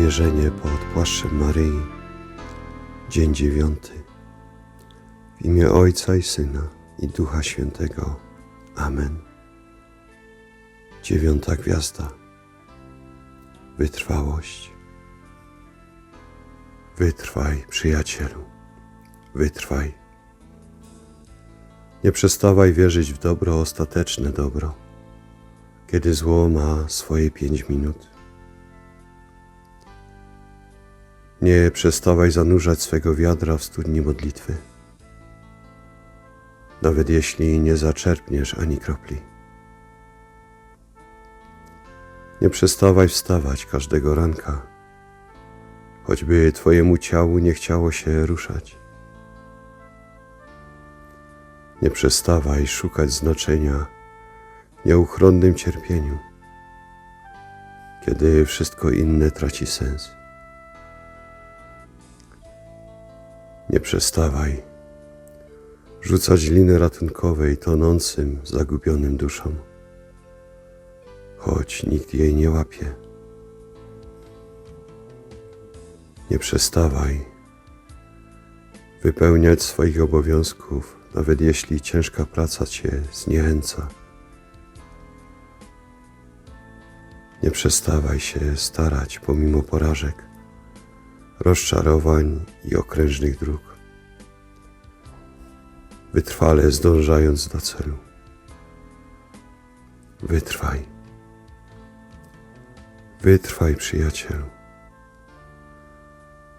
Powierzenie pod płaszczem Maryi. Dzień dziewiąty. W imię Ojca i Syna i Ducha Świętego. Amen. Dziewiąta gwiazda. Wytrwałość. Wytrwaj, przyjacielu. Wytrwaj. Nie przestawaj wierzyć w dobro, ostateczne dobro, kiedy zło ma swoje pięć minut. Nie przestawaj zanurzać swego wiadra w studni modlitwy, nawet jeśli nie zaczerpniesz ani kropli. Nie przestawaj wstawać każdego ranka, choćby Twojemu ciału nie chciało się ruszać. Nie przestawaj szukać znaczenia w nieuchronnym cierpieniu, kiedy wszystko inne traci sens. Nie przestawaj rzucać liny ratunkowej tonącym, zagubionym duszom, choć nikt jej nie łapie. Nie przestawaj wypełniać swoich obowiązków, nawet jeśli ciężka praca cię zniechęca. Nie przestawaj się starać pomimo porażek rozczarowań i okrężnych dróg, wytrwale zdążając do celu. Wytrwaj. Wytrwaj, przyjacielu,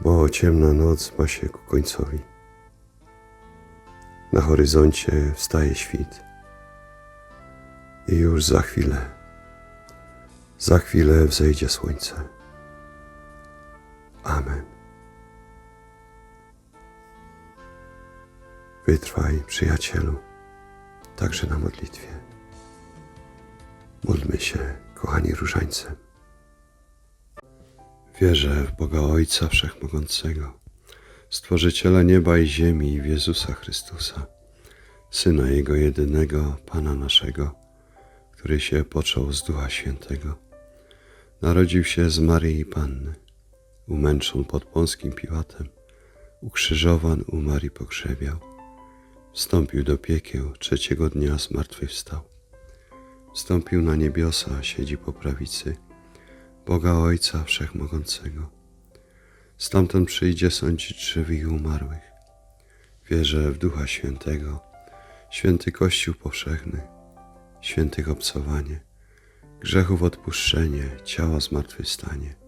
bo ciemna noc ma się ku końcowi. Na horyzoncie wstaje świt i już za chwilę, za chwilę wzejdzie słońce. Amen. Wytrwaj, przyjacielu, także na modlitwie. Módlmy się, kochani różańcy. Wierzę w Boga Ojca Wszechmogącego, Stworzyciela nieba i ziemi i w Jezusa Chrystusa, Syna Jego jedynego, Pana naszego, który się począł z Ducha Świętego. Narodził się z Maryi Panny umęczon pod pąskim Piłatem, ukrzyżowan, umarł i pogrzebiał. Wstąpił do piekieł, trzeciego dnia zmartwychwstał. Wstąpił na niebiosa, siedzi po prawicy Boga Ojca Wszechmogącego. Stamtąd przyjdzie sądzić żywych i umarłych. Wierzę w Ducha Świętego, święty Kościół powszechny, świętych obcowanie, grzechów odpuszczenie, ciała zmartwychwstanie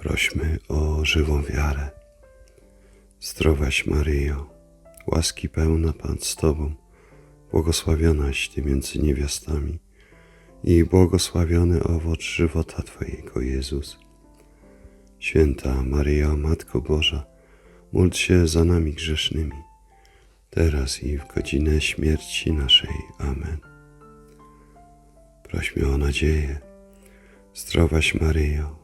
Prośmy o żywą wiarę. Zdrowaś Maryjo, łaski pełna Pan z Tobą, błogosławionaś Ty między niewiastami i błogosławiony owoc żywota Twojego Jezus. Święta Maryjo, Matko Boża, módl się za nami grzesznymi, teraz i w godzinę śmierci naszej. Amen. Prośmy o nadzieję. Zdrowaś Maryjo,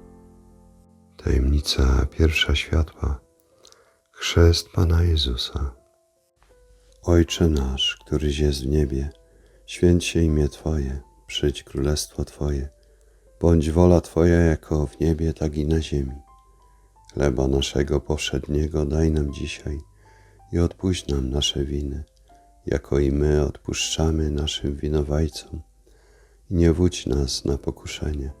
Tajemnica pierwsza światła. Chrzest Pana Jezusa. Ojcze nasz, któryś jest w niebie, święć się imię Twoje, przyjdź królestwo Twoje, bądź wola Twoja jako w niebie, tak i na ziemi. Chleba naszego powszedniego daj nam dzisiaj i odpuść nam nasze winy, jako i my odpuszczamy naszym winowajcom. I nie wódź nas na pokuszenie,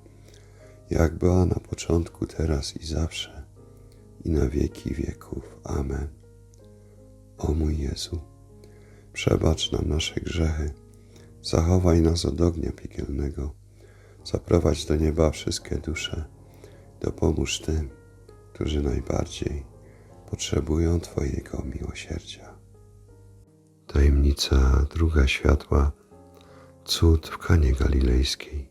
jak była na początku, teraz i zawsze, i na wieki wieków. Amen. O mój Jezu, przebacz nam nasze grzechy, zachowaj nas od ognia piekielnego, zaprowadź do nieba wszystkie dusze, dopomóż tym, którzy najbardziej potrzebują Twojego miłosierdzia. Tajemnica druga światła, cud w Kanie Galilejskiej.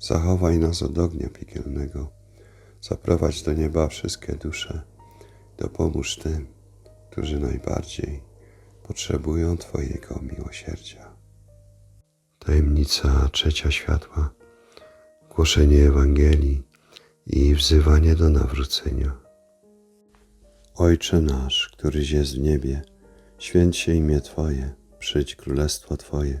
zachowaj nas od ognia piekielnego, zaprowadź do nieba wszystkie dusze, dopomóż tym, którzy najbardziej potrzebują Twojego miłosierdzia. Tajemnica trzecia światła. Głoszenie Ewangelii i wzywanie do nawrócenia. Ojcze nasz, któryś jest w niebie, święć się imię Twoje, przyjdź królestwo Twoje,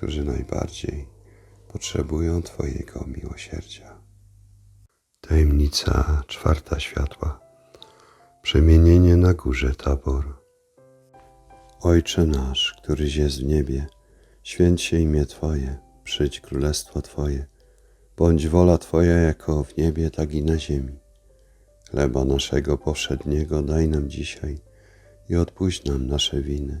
którzy najbardziej potrzebują Twojego miłosierdzia. Tajemnica czwarta światła. Przemienienie na górze Tabor. Ojcze nasz, któryś jest w niebie, święć się imię Twoje, przyjdź królestwo Twoje, bądź wola Twoja jako w niebie, tak i na ziemi. Chleba naszego powszedniego daj nam dzisiaj i odpuść nam nasze winy,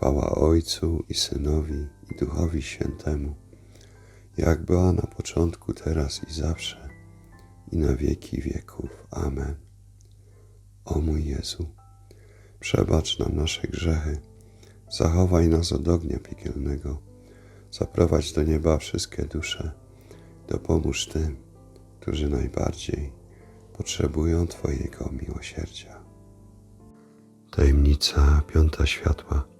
Chwała Ojcu i Synowi i Duchowi Świętemu, jak była na początku, teraz i zawsze, i na wieki wieków. Amen. O mój Jezu, przebacz nam nasze grzechy, zachowaj nas od ognia piekielnego, zaprowadź do nieba wszystkie dusze, dopomóż tym, którzy najbardziej potrzebują Twojego miłosierdzia. Tajemnica piąta światła.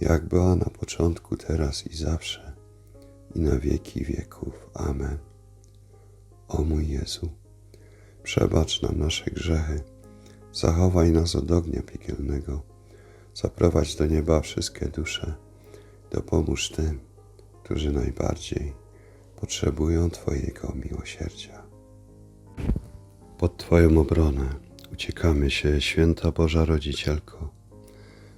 jak była na początku, teraz i zawsze, i na wieki wieków. Amen. O mój Jezu, przebacz nam nasze grzechy, zachowaj nas od ognia piekielnego, zaprowadź do nieba wszystkie dusze, dopomóż tym, którzy najbardziej potrzebują Twojego miłosierdzia. Pod Twoją obronę uciekamy się, święta Boża Rodzicielko.